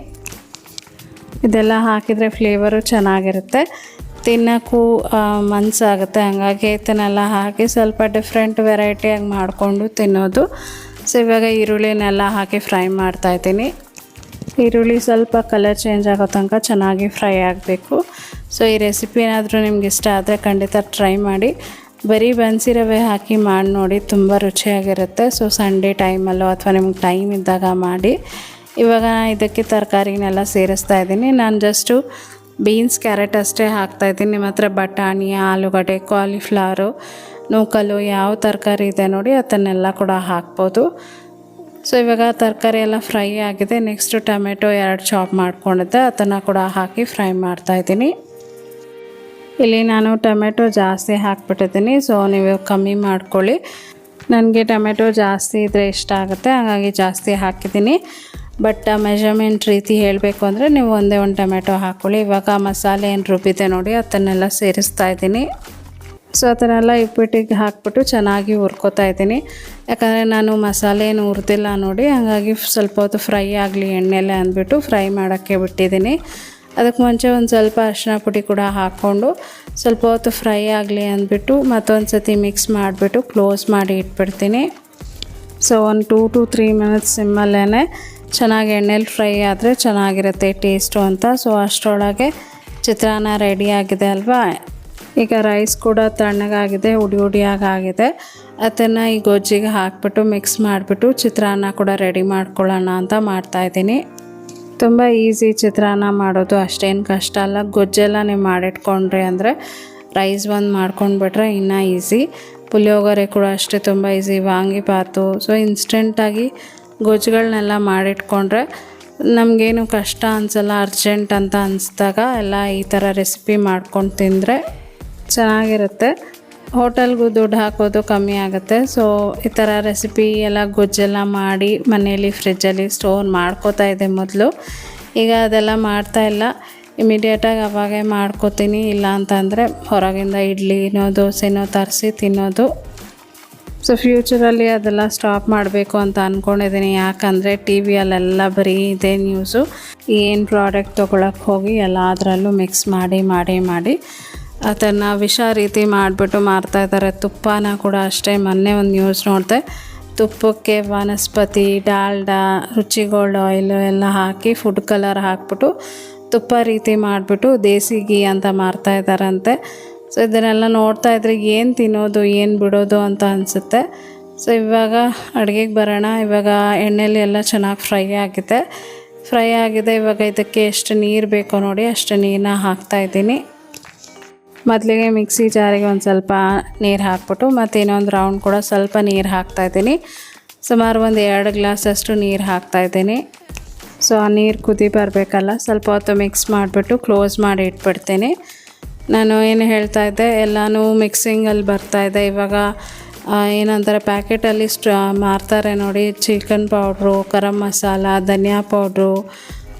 ಇದೆಲ್ಲ ಹಾಕಿದರೆ ಫ್ಲೇವರು ಚೆನ್ನಾಗಿರುತ್ತೆ. ತಿನ್ನೋಕ್ಕೂ ಮನಸ್ಸಾಗುತ್ತೆ ಹಂಗಾಗಿ ಇದನ್ನೆಲ್ಲ ಹಾಕಿ ಸ್ವಲ್ಪ ಡಿಫ್ರೆಂಟ್ ವೆರೈಟಿಯಾಗಿ ಮಾಡಿಕೊಂಡು ತಿನ್ನೋದು. ಸೊ ಇವಾಗ ಈರುಳ್ಳಿನೆಲ್ಲ ಹಾಕಿ ಫ್ರೈ ಮಾಡ್ತಾಯಿದ್ದೀನಿ ಈರುಳ್ಳಿ ಸ್ವಲ್ಪ ಕಲರ್ ಚೇಂಜ್ ಆಗೋ ತನಕ ಚೆನ್ನಾಗಿ ಫ್ರೈ ಆಗಬೇಕು. ಸೊ ಈ ರೆಸಿಪಿ ಏನಾದರೂ ನಿಮ್ಗೆ ಇಷ್ಟ ಆದರೆ ಖಂಡಿತ ಟ್ರೈ ಮಾಡಿ. ಬರೀ ಬನ್ಸಿ ರವೆ ಹಾಕಿ ಮಾಡಿ ನೋಡಿ, ತುಂಬ ರುಚಿಯಾಗಿರುತ್ತೆ. ಸೊ ಸಂಡೇ ಟೈಮಲ್ಲೋ ಅಥವಾ ನಿಮ್ಗೆ ಟೈಮ್ ಇದ್ದಾಗ ಮಾಡಿ. ಇವಾಗ ಇದಕ್ಕೆ ತರಕಾರಿನೆಲ್ಲ ಸೇರಿಸ್ತಾ ಇದ್ದೀನಿ. ನಾನು ಜಸ್ಟು ಬೀನ್ಸ್ ಕ್ಯಾರೆಟ್ ಅಷ್ಟೇ ಹಾಕ್ತಾಯಿದ್ದೀನಿ ನಿಮ್ಮ ಹತ್ರ ಬಟಾಣಿ, ಆಲೂಗಡ್ಡೆ ಕಾಲಿಫ್ಲವರು ನೂಕಲು ಯಾವ ತರಕಾರಿ ಇದೆ ನೋಡಿ, ಅದನ್ನೆಲ್ಲ ಕೂಡ ಹಾಕ್ಬೋದು. ಸೊ ಇವಾಗ ತರಕಾರಿ ಎಲ್ಲ ಫ್ರೈ ಆಗಿದೆ. ನೆಕ್ಸ್ಟು ಟೊಮೆಟೊ ಎರಡು ಚಾಪ್ ಮಾಡ್ಕೊಂಡಿದ್ದೆ. ಅದನ್ನು ಕೂಡ ಹಾಕಿ ಫ್ರೈ ಮಾಡ್ತಾಯಿದ್ದೀನಿ ಇಲ್ಲಿ ನಾನು ಟೊಮೆಟೊ ಜಾಸ್ತಿ ಹಾಕ್ಬಿಟ್ಟಿದ್ದೀನಿ. ಸೊ ನೀವು ಕಮ್ಮಿ ಮಾಡ್ಕೊಳ್ಳಿ. ನನಗೆ ಟೊಮೆಟೊ ಜಾಸ್ತಿ ಇದ್ದರೆ ಇಷ್ಟ ಆಗುತ್ತೆ. ಹಾಗಾಗಿ ಜಾಸ್ತಿ ಹಾಕಿದ್ದೀನಿ. ಬಟ್ ಮೆಜರ್ಮೆಂಟ್ ರೀತಿ ಹೇಳಬೇಕು ಅಂದರೆ ನೀವು ಒಂದೇ ಒಂದು ಟೊಮೆಟೊ ಹಾಕ್ಕೊಳ್ಳಿ ಇವಾಗ ಮಸಾಲೆ ಏನು ರುಬ್ಬಿದೆ ನೋಡಿ, ಅದನ್ನೆಲ್ಲ ಸೇರಿಸ್ತಾ ಇದ್ದೀನಿ. ಸೊ ಅದನ್ನೆಲ್ಲ ಇಪ್ಪಿಟ್ಟಿಗೆ ಹಾಕ್ಬಿಟ್ಟು ಚೆನ್ನಾಗಿ ಹುರ್ಕೋತಾ ಇದ್ದೀನಿ. ಯಾಕಂದರೆ ನಾನು ಮಸಾಲೆ ಏನು ಹುರಿದಿಲ್ಲ ನೋಡಿ, ಹಾಗಾಗಿ ಸ್ವಲ್ಪ ಹೊತ್ತು ಫ್ರೈ ಆಗಲಿ ಎಣ್ಣೆಲೆ ಅಂದ್ಬಿಟ್ಟು ಫ್ರೈ ಮಾಡೋಕ್ಕೆ ಬಿಟ್ಟಿದ್ದೀನಿ. ಅದಕ್ಕೆ ಮುಂಚೆ ಒಂದು ಸ್ವಲ್ಪ ಅರಿಶಿನ ಪುಡಿ ಕೂಡ ಹಾಕ್ಕೊಂಡು ಸ್ವಲ್ಪ ಹೊತ್ತು ಫ್ರೈ ಆಗಲಿ ಅಂದ್ಬಿಟ್ಟು ಮತ್ತೊಂದು ಸತಿ ಮಿಕ್ಸ್ ಮಾಡಿಬಿಟ್ಟು ಕ್ಲೋಸ್ ಮಾಡಿ ಇಟ್ಬಿಡ್ತೀನಿ. ಸೊ ಒಂದು ಟೂ ಟು ತ್ರೀ ಮಿನಿಟ್ಸ್ ಸಿಮ್ಮಲ್ಲೇ ಚೆನ್ನಾಗಿ ಎಣ್ಣೆಲಿ ಫ್ರೈ ಆದರೆ ಚೆನ್ನಾಗಿರುತ್ತೆ ಟೇಸ್ಟು ಅಂತ. ಸೊ ಅಷ್ಟರೊಳಗೆ ಚಿತ್ರಾನ್ನ ರೆಡಿ ಆಗಿದೆ ಅಲ್ವಾ? ಈಗ ರೈಸ್ ಕೂಡ ತಣ್ಣಗಾಗಿದೆ ಉಡಿ ಉಡಿಯಾಗಿ ಆಗಿದೆ ಅದನ್ನು ಈ ಗೊಜ್ಜಿಗೆ ಹಾಕ್ಬಿಟ್ಟು ಮಿಕ್ಸ್ ಮಾಡಿಬಿಟ್ಟು ಚಿತ್ರಾನ್ನ ಕೂಡ ರೆಡಿ ಮಾಡ್ಕೊಳ್ಳೋಣ ಅಂತ ಮಾಡ್ತಾಯಿದ್ದೀನಿ ತುಂಬ ಈಸಿ ಚಿತ್ರಾನ್ನ ಮಾಡೋದು ಅಷ್ಟೇನು ಕಷ್ಟ ಅಲ್ಲ. ಗೊಜ್ಜೆಲ್ಲ ನೀವು ಮಾಡಿಟ್ಕೊಂಡ್ರಿ ಅಂದರೆ ರೈಸ್ ಒಂದು ಮಾಡ್ಕೊಂಡ್ಬಿಟ್ರೆ ಇನ್ನೂ ಈಸಿ ಪುಳಿಯೋಗರೆ ಕೂಡ ಅಷ್ಟೇ ತುಂಬ ಈಸಿ ವಾಂಗಿಬಾತು ಸೊ ಇನ್ಸ್ಟೆಂಟಾಗಿ ಗೊಜ್ಜುಗಳನ್ನೆಲ್ಲ ಮಾಡಿಟ್ಕೊಂಡ್ರೆ ನಮಗೇನು ಕಷ್ಟ ಅನಿಸಲ್ಲ ಅರ್ಜೆಂಟ್ ಅಂತ ಅನಿಸ್ದಾಗ ಎಲ್ಲ ಈ ಥರ ರೆಸಿಪಿ ಮಾಡ್ಕೊಂಡು ತಿಂದರೆ ಚೆನ್ನಾಗಿರುತ್ತೆ. ಹೋಟೆಲ್ಗೂ ದುಡ್ಡು ಹಾಕೋದು ಕಮ್ಮಿ ಆಗುತ್ತೆ. ಸೊ ಈ ಥರ ರೆಸಿಪಿ ಎಲ್ಲ ಗೊಜ್ಜೆಲ್ಲ ಮಾಡಿ ಮನೆಯಲ್ಲಿ ಫ್ರಿಜ್ಜಲ್ಲಿ ಸ್ಟೋರ್ ಮಾಡ್ಕೋತಾ ಇದೆ ಮೊದಲು. ಈಗ ಅದೆಲ್ಲ ಮಾಡ್ತಾ ಇಲ್ಲ. ಇಮಿಡಿಯೇಟಾಗಿ ಅವಾಗೇ ಮಾಡ್ಕೋತೀನಿ. ಇಲ್ಲ ಅಂತಂದರೆ ಹೊರಗಿಂದ ಇಡ್ಲಿನೋ ದೋಸೆನೋ ತರಿಸಿ ತಿನ್ನೋದು. ಸೊ ಫ್ಯೂಚರಲ್ಲಿ ಅದೆಲ್ಲ ಸ್ಟಾಪ್ ಮಾಡಬೇಕು ಅಂತ ಅಂದ್ಕೊಂಡಿದ್ದೀನಿ ಯಾಕಂದರೆ ಟಿ ವಿಯಲ್ಲೆಲ್ಲ ಬರೀ ಇದೇ ನ್ಯೂಸು ಏನು ಪ್ರಾಡಕ್ಟ್ ತೊಗೊಳಕ್ಕೆ ಹೋಗಿ ಎಲ್ಲದರಲ್ಲೂ ಮಿಕ್ಸ್ ಮಾಡಿ ಮಾಡಿ ಮಾಡಿ. ಅದನ್ನು ವಿಷ ರೀತಿ ಮಾಡಿಬಿಟ್ಟು ಮಾರ್ತಾಯಿದ್ದಾರೆ ತುಪ್ಪನ ಕೂಡ ಅಷ್ಟೇ ಮೊನ್ನೆ ಒಂದು ನ್ಯೂಸ್ ನೋಡಿದೆ. ತುಪ್ಪಕ್ಕೆ ವನಸ್ಪತಿ, ಡಾಲ್ಡಾ ರುಚಿಗೋಲ್ಡ್ ಆಯಿಲು ಎಲ್ಲ ಹಾಕಿ ಫುಡ್ ಕಲರ್ ಹಾಕ್ಬಿಟ್ಟು ತುಪ್ಪ ರೀತಿ ಮಾಡಿಬಿಟ್ಟು ದೇಸಿ ಗೀ ಅಂತ ಮಾರ್ತಾ ಇದ್ದಾರಂತೆ. ಸೊ ಇದನ್ನೆಲ್ಲ ನೋಡ್ತಾ ಇದ್ರೆ ಏನು ತಿನ್ನೋದು, ಏನು ಬಿಡೋದು ಅಂತ ಅನಿಸುತ್ತೆ. ಸೊ ಇವಾಗ ಅಡುಗೆಗೆ ಬರೋಣ. ಇವಾಗ ಎಣ್ಣೆಲಿ ಎಲ್ಲ ಚೆನ್ನಾಗಿ ಫ್ರೈ ಆಗಿದೆ. ಫ್ರೈ ಆಗಿದೆ. ಇವಾಗ ಇದಕ್ಕೆ ಎಷ್ಟು ನೀರು ಬೇಕೋ ನೋಡಿ ಅಷ್ಟು ನೀರನ್ನ ಹಾಕ್ತಾಯಿದ್ದೀನಿ ಮೊದಲಿಗೆ ಮಿಕ್ಸಿ ಜಾರಿಗೆ ಒಂದು ಸ್ವಲ್ಪ ನೀರು ಹಾಕ್ಬಿಟ್ಟು ಮತ್ತು ಇನ್ನೊಂದು ರೌಂಡ್ ಕೂಡ ಸ್ವಲ್ಪ ನೀರು ಹಾಕ್ತಾಯಿದ್ದೀನಿ ಸುಮಾರು ಒಂದು ಎರಡು ಗ್ಲಾಸಷ್ಟು ನೀರು ಹಾಕ್ತಾಯಿದ್ದೀನಿ ಸೊ ಆ ನೀರು ಕುದಿ ಬರಬೇಕಲ್ಲ, ಸ್ವಲ್ಪ ಹೊತ್ತು ಮಿಕ್ಸ್ ಮಾಡಿಬಿಟ್ಟು ಕ್ಲೋಸ್ ಮಾಡಿ ಇಟ್ಬಿಡ್ತೀನಿ. ನಾನು ಏನು ಹೇಳ್ತಾ ಇದ್ದೆ, ಎಲ್ಲನೂ ಮಿಕ್ಸಿಂಗಲ್ಲಿ ಬರ್ತಾಯಿದೆ ಇವಾಗ ಏನಂತಾರೆ ಪ್ಯಾಕೆಟಲ್ಲಿ ಸ್ಟ್ರಾ, ಮಾರ್ತಾರೆ ನೋಡಿ ಚಿಕನ್ ಪೌಡ್ರು ಗರಂ ಮಸಾಲ, ಧನಿಯಾ ಪೌಡ್ರು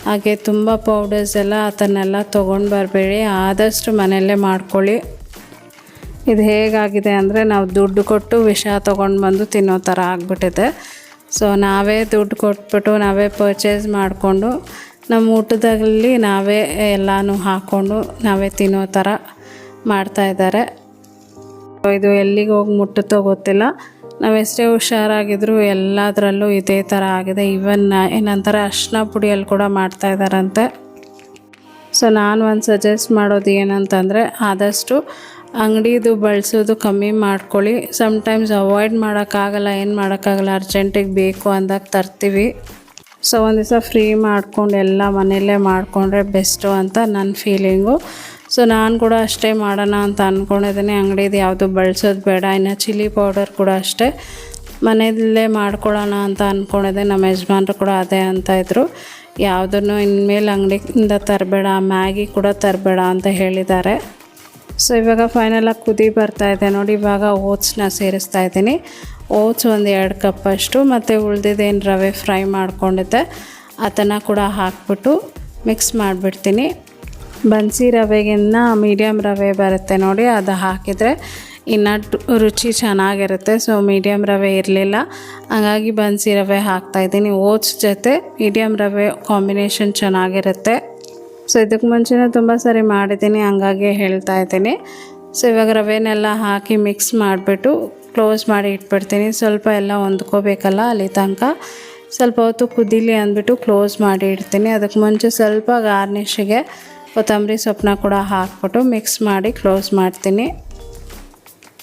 ಹಾಗೆ ತುಂಬ ಪೌಡರ್ಸ್ ಎಲ್ಲ ಅದನ್ನೆಲ್ಲ ತೊಗೊಂಡು ಬರಬೇಡಿ. ಆದಷ್ಟು ಮನೆಯಲ್ಲೇ ಮಾಡ್ಕೊಳ್ಳಿ. ಇದು ಹೇಗಾಗಿದೆ ಅಂದರೆ ನಾವು ದುಡ್ಡು ಕೊಟ್ಟು ವಿಷ ತೊಗೊಂಡು ಬಂದು ತಿನ್ನೋ ಥರ ಆಗಿಬಿಟ್ಟಿದೆ. ಸೊ ನಾವೇ ದುಡ್ಡು ಕೊಟ್ಬಿಟ್ಟು ನಾವೇ ಪರ್ಚೇಸ್ ಮಾಡಿಕೊಂಡು ನಮ್ಮ ಊಟದಲ್ಲಿ ನಾವೇ ಎಲ್ಲನೂ ಹಾಕ್ಕೊಂಡು ನಾವೇ ತಿನ್ನೋ ಥರ ಮಾಡ್ತಾಯಿದ್ದಾರೆ ಇದು ಎಲ್ಲಿಗೆ ಹೋಗಿ ಮುಟ್ಟುತ್ತೋ ಗೊತ್ತಿಲ್ಲ. ನಾವು ಎಷ್ಟೇ ಹುಷಾರಾಗಿದ್ದರೂ ಎಲ್ಲದರಲ್ಲೂ ಇದೇ ಥರ ಆಗಿದೆ. ಈವನ್ ಏನಂತಾರೆ, ಅರ್ಶಿನ ಪುಡಿಯಲ್ಲಿ ಕೂಡ ಮಾಡ್ತಾ ಇದ್ದಾರಂತೆ. ಸೊ ನಾನು ಒಂದು ಸಜೆಸ್ಟ್ ಮಾಡೋದು ಏನಂತಂದರೆ, ಆದಷ್ಟು ಅಂಗಡಿದು ಬಳಸೋದು ಕಮ್ಮಿ ಮಾಡ್ಕೊಳ್ಳಿ. ಸಮ್ಟೈಮ್ಸ್ ಅವಾಯ್ಡ್ ಮಾಡೋಕ್ಕಾಗಲ್ಲ, ಏನು ಮಾಡೋಕ್ಕಾಗಲ್ಲ, ಅರ್ಜೆಂಟಿಗೆ ಬೇಕು ಅಂದಾಗ ತರ್ತೀವಿ. ಸೊ ಒಂದು ದಿವಸ ಫ್ರೀ ಮಾಡಿಕೊಂಡು ಎಲ್ಲ ಮನೆಯಲ್ಲೇ ಮಾಡಿಕೊಂಡ್ರೆ ಬೆಸ್ಟು ಅಂತ ನನ್ನ ಫೀಲಿಂಗು ಸೊ ನಾನು ಕೂಡ ಅಷ್ಟೇ ಮಾಡೋಣ ಅಂತ ಅಂದ್ಕೊಂಡಿದ್ದೀನಿ ಅಂಗಡಿದು ಯಾವುದು ಬಳಸೋದು ಬೇಡ. ಇನ್ನು ಚಿಲ್ಲಿ ಪೌಡರ್ ಕೂಡ ಅಷ್ಟೇ. ಮನೆಯಲ್ಲೇ ಮಾಡ್ಕೊಳ್ಳೋಣ ಅಂತ ಅಂದ್ಕೊಂಡಿದ್ದೆ ನಮ್ಮ ಯಜಮಾನ್ರು ಕೂಡ ಅದೇ ಅಂತ ಇದ್ದರು ಯಾವುದನ್ನು ಇನ್ಮೇಲೆ ಅಂಗಡಿಯಿಂದ ತರಬೇಡ, ಮ್ಯಾಗಿ ಕೂಡ ತರಬೇಡ ಅಂತ ಹೇಳಿದ್ದಾರೆ. ಸೊ ಇವಾಗ ಫೈನಲಾಗಿ ಕುದಿ ಬರ್ತಾಯಿದೆ ನೋಡಿ, ಇವಾಗ ಓಟ್ಸ್ನ ಸೇರಿಸ್ತಾ ಇದ್ದೀನಿ. ಓಟ್ಸ್ ಒಂದು ಎರಡು ಕಪ್ಪಷ್ಟು ಮತ್ತು ಉಳ್ದಿದ್ದೇನು ರವೆ ಫ್ರೈ ಮಾಡ್ಕೊಂಡಿದ್ದೆ. ಅದನ್ನು ಕೂಡ ಹಾಕ್ಬಿಟ್ಟು ಮಿಕ್ಸ್ ಮಾಡಿಬಿಡ್ತೀನಿ. ಬನ್ಸಿ ರವೆಗಿನ್ನ ಮೀಡಿಯಮ್ ರವೆ ಬರುತ್ತೆ ನೋಡಿ, ಅದು ಹಾಕಿದರೆ ಇನ್ನು ರುಚಿ ಚೆನ್ನಾಗಿರುತ್ತೆ. ಸೊ ಮೀಡಿಯಮ್ ರವೆ ಇರಲಿಲ್ಲ. ಹಾಗಾಗಿ ಬನ್ಸಿ ರವೆ ಹಾಕ್ತಾಯಿದ್ದೀನಿ ಓಟ್ಸ್ ಜೊತೆ ಮೀಡಿಯಮ್ ರವೆ ಕಾಂಬಿನೇಷನ್ ಚೆನ್ನಾಗಿರುತ್ತೆ. ಸೊ ಇದಕ್ಕೆ ಮುಂಚೆನೇ ತುಂಬ ಸರಿ ಮಾಡಿದ್ದೀನಿ, ಹಂಗಾಗಿ ಹೇಳ್ತಾ ಇದ್ದೀನಿ. ಸೊ ಇವಾಗ ರವೆನೆಲ್ಲ ಹಾಕಿ ಮಿಕ್ಸ್ ಮಾಡಿಬಿಟ್ಟು ಕ್ಲೋಸ್ ಮಾಡಿ ಇಟ್ಬಿಡ್ತೀನಿ. ಸ್ವಲ್ಪ ಎಲ್ಲ ಹೊಂದ್ಕೋಬೇಕಲ್ಲ ಅಲ್ಲಿ ತನಕ. ಸ್ವಲ್ಪ ಹೊತ್ತು ಕುದೀಲಿ ಅಂದ್ಬಿಟ್ಟು ಕ್ಲೋಸ್ ಮಾಡಿ ಇಡ್ತೀನಿ. ಅದಕ್ಕೆ ಮುಂಚೆ ಸ್ವಲ್ಪ ಗಾರ್ನಿಷಿಗೆ ಕೊತ್ತಂಬರಿ ಸೊಪ್ಪನ್ನ ಕೂಡ ಹಾಕ್ಬಿಟ್ಟು ಮಿಕ್ಸ್ ಮಾಡಿ ಕ್ಲೋಸ್ ಮಾಡ್ತೀನಿ.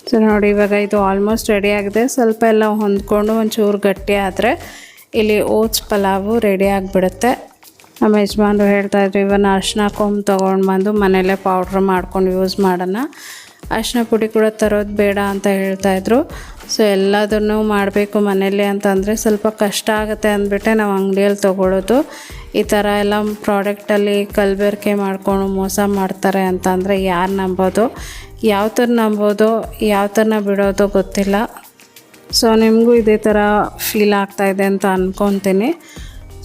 ಸೊ ನೋಡಿ, ಇವಾಗ ಇದು ಆಲ್ಮೋಸ್ಟ್ ರೆಡಿ ಆಗಿದೆ. ಸ್ವಲ್ಪ ಎಲ್ಲ ಹೊಂದ್ಕೊಂಡು ಒಂಚೂರು ಗಟ್ಟಿ ಆದರೆ ಇಲ್ಲಿ ಓಟ್ಸ್ ಪಲಾವು ರೆಡಿ ಆಗಿಬಿಡುತ್ತೆ. ನಮ್ಮ ಯಜಮಾನ್ರು ಹೇಳ್ತಾ ಇದ್ರು ಇವನ್ನ ಅರ್ಶಿನ ಕೊಂಬು ತೊಗೊಂಡು ಬಂದು ಮನೆಯಲ್ಲೇ ಪೌಡ್ರ್ ಮಾಡ್ಕೊಂಡು ಯೂಸ್ ಮಾಡೋಣ. ಅರಿಶಿನ ಪುಡಿ ಕೂಡ ತರೋದು ಬೇಡ ಅಂತ ಹೇಳ್ತಾಯಿದ್ರು ಸೊ ಎಲ್ಲದನ್ನು ಮಾಡಬೇಕು ಮನೇಲಿ ಅಂತಂದರೆ ಸ್ವಲ್ಪ ಕಷ್ಟ ಆಗುತ್ತೆ ಅಂದ್ಬಿಟ್ಟೆ ನಾವು ಅಂಗಡಿಯಲ್ಲಿ ತೊಗೊಳ್ಳೋದು ಈ ಥರ ಎಲ್ಲ ಪ್ರಾಡಕ್ಟಲ್ಲಿ ಕಲಬೆರಕೆ ಮಾಡಿಕೊಂಡು ಮೋಸ ಮಾಡ್ತಾರೆ ಅಂತಂದರೆ ಯಾರು ನಂಬೋದು? ಯಾವ ಥರ ನಂಬೋದು? ಯಾವ ಥರನ ಬಿಡೋದು ಗೊತ್ತಿಲ್ಲ. ಸೊ ನಿಮಗೂ ಇದೇ ಥರ ಫೀಲ್ ಆಗ್ತಾಯಿದೆ ಅಂತ ಅಂದ್ಕೊತೀನಿ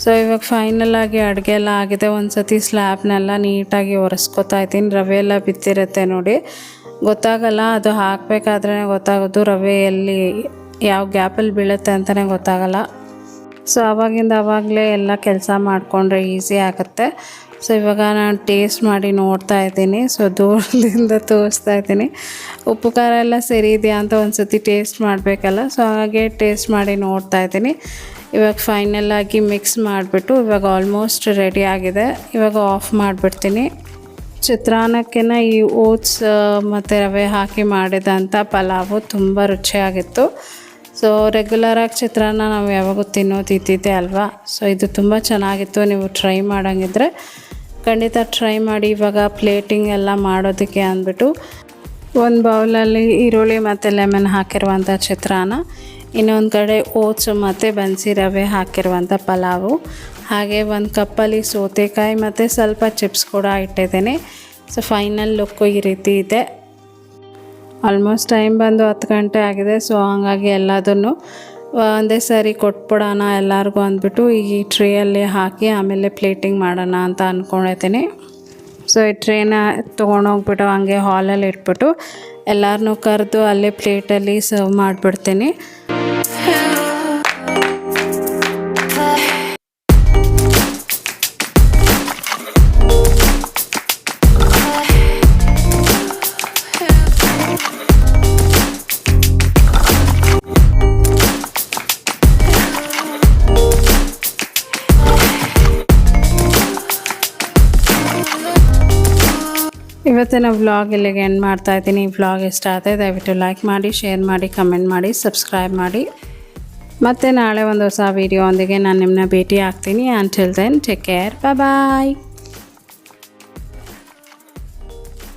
ಸೊ ಇವಾಗ ಫೈನಲ್ ಆಗಿ ಅಡುಗೆ ಎಲ್ಲ ಆಗಿದೆ. ಒಂದು ಸತಿ ಸ್ಲ್ಯಾಬ್ನೆಲ್ಲ ನೀಟಾಗಿ ಒರೆಸ್ಕೊತಾ ಇದ್ದೀನಿ. ರವೆ ಎಲ್ಲ ಬಿತ್ತಿರುತ್ತೆ ನೋಡಿ. ಗೊತ್ತಾಗಲ್ಲ, ಅದು ಹಾಕಬೇಕಾದ್ರೆ ಗೊತ್ತಾಗೋದು ರವೆಯಲ್ಲಿ ಯಾವ ಗ್ಯಾಪಲ್ಲಿ ಬೀಳುತ್ತೆ ಅಂತಲೇ ಗೊತ್ತಾಗಲ್ಲ. ಸೊ ಆವಾಗಿಂದ ಆವಾಗಲೇ ಎಲ್ಲ ಕೆಲಸ ಮಾಡಿಕೊಂಡ್ರೆ ಈಸಿ ಆಗುತ್ತೆ. ಸೊ ಇವಾಗ ನಾನು ಟೇಸ್ಟ್ ಮಾಡಿ ನೋಡ್ತಾ ಇದ್ದೀನಿ. ಸೊ ದೂರದಿಂದ ತೋರಿಸ್ತಾ ಇದ್ದೀನಿ. ಉಪ್ಪು, ಖಾರ ಎಲ್ಲ ಸರಿ ಇದೆಯಾ ಅಂತ ಒಂದು ಸತಿ ಟೇಸ್ಟ್ ಮಾಡಬೇಕಲ್ಲ. ಸೊ ಹಾಗೆ ಟೇಸ್ಟ್ ಮಾಡಿ ನೋಡ್ತಾ ಇದ್ದೀನಿ. ಇವಾಗ ಫೈನಲ್ ಆಗಿ ಮಿಕ್ಸ್ ಮಾಡಿಬಿಟ್ಟು ಇವಾಗ ಆಲ್ಮೋಸ್ಟ್ ರೆಡಿ ಆಗಿದೆ. ಇವಾಗ ಆಫ್ ಮಾಡಿಬಿಡ್ತೀನಿ. ಚಿತ್ರಾನ್ನಕ್ಕೆನ ಈ ಓಟ್ಸ್ ಮತ್ತು ರವೆ ಹಾಕಿ ಮಾಡಿದಂಥ ಪಲಾವು ತುಂಬ ರುಚಿಯಾಗಿತ್ತು. ಸೊ ರೆಗ್ಯುಲರಾಗಿ ಚಿತ್ರಾನ್ನ ನಾವು ಯಾವಾಗೂ ತಿನ್ನೋದು ಇದ್ದಿದ್ದೆ ಅಲ್ವಾ? ಸೊ, ಇದು ತುಂಬ ಚೆನ್ನಾಗಿತ್ತು. ನೀವು ಟ್ರೈ ಮಾಡೋಂಗಿದ್ರೆ ಖಂಡಿತ ಟ್ರೈ ಮಾಡಿ. ಇವಾಗ ಪ್ಲೇಟಿಂಗ್ ಎಲ್ಲ ಮಾಡೋದಕ್ಕೆ ಅಂದ್ಬಿಟ್ಟು ಒಂದು ಬೌಲಲ್ಲಿ ಈರುಳ್ಳಿ ಮತ್ತು ಲೆಮನ್ ಹಾಕಿರುವಂಥ ಚಿತ್ರಾನ್ನ, ಇನ್ನೊಂದು ಕಡೆ ಓಟ್ಸ್ ಮತ್ತು ಬನ್ಸಿ ರವೆ ಹಾಕಿರುವಂಥ ಪಲಾವು. ಹಾಗೆ ಒಂದು ಕಪ್ಪಲ್ಲಿ ಸೌತೆಕಾಯಿ ಮತ್ತು ಸ್ವಲ್ಪ ಚಿಪ್ಸ್ ಕೂಡ ಇಟ್ಟಿದ್ದೀನಿ. ಸೊ ಫೈನಲ್ ಲುಕ್ಕು ಈ ರೀತಿ ಇದೆ. ಆಲ್ಮೋಸ್ಟ್ ಟೈಮ್ ಬಂದು ಹತ್ತು ಗಂಟೆ ಆಗಿದೆ ಸೊ ಹಾಗಾಗಿ ಎಲ್ಲದನ್ನು ಒಂದೇ ಸಾರಿ ಕೊಟ್ಬಿಡೋಣ ಎಲ್ಲರಿಗೂ ಅಂದ್ಬಿಟ್ಟು ಈ ಟ್ರೇಯಲ್ಲಿ ಹಾಕಿ ಆಮೇಲೆ ಪ್ಲೇಟಿಂಗ್ ಮಾಡೋಣ ಅಂತ ಅಂದ್ಕೊಂಡಿದ್ದೀನಿ ಸೊ ಈ ಟ್ರೇನ ತೊಗೊಂಡೋಗ್ಬಿಟ್ಟು ಹಂಗೆ ಹಾಲಲ್ಲಿ ಇಟ್ಬಿಟ್ಟು ಎಲ್ಲರನ್ನೂ ಕರೆದು ಅಲ್ಲೇ ಪ್ಲೇಟಲ್ಲಿ ಸರ್ವ್ ಮಾಡಿಬಿಡ್ತೀನಿ. ಇವತ್ತಿನ ವ್ಲಾಗ್ ಇಲ್ಲಿಗೆ ಎಂಡ್ ಮಾಡ್ತಾ ಇದ್ದೀನಿ. ಈ ವ್ಲಾಗ್ ಇಷ್ಟ ಆದರೆ ದಯವಿಟ್ಟು ಲೈಕ್ ಮಾಡಿ ಶೇರ್ ಮಾಡಿ ಕಮೆಂಟ್ ಮಾಡಿ ಸಬ್ಸ್ಕ್ರೈಬ್ ಮಾಡಿ. ಮತ್ತು ನಾಳೆ ಒಂದು ಹೊಸ ವೀಡಿಯೋ ಒಂದಿಗೆ ನಾನು ನಿಮ್ಮನ್ನ ಭೇಟಿ ಆಗ್ತೀನಿ until then take care bye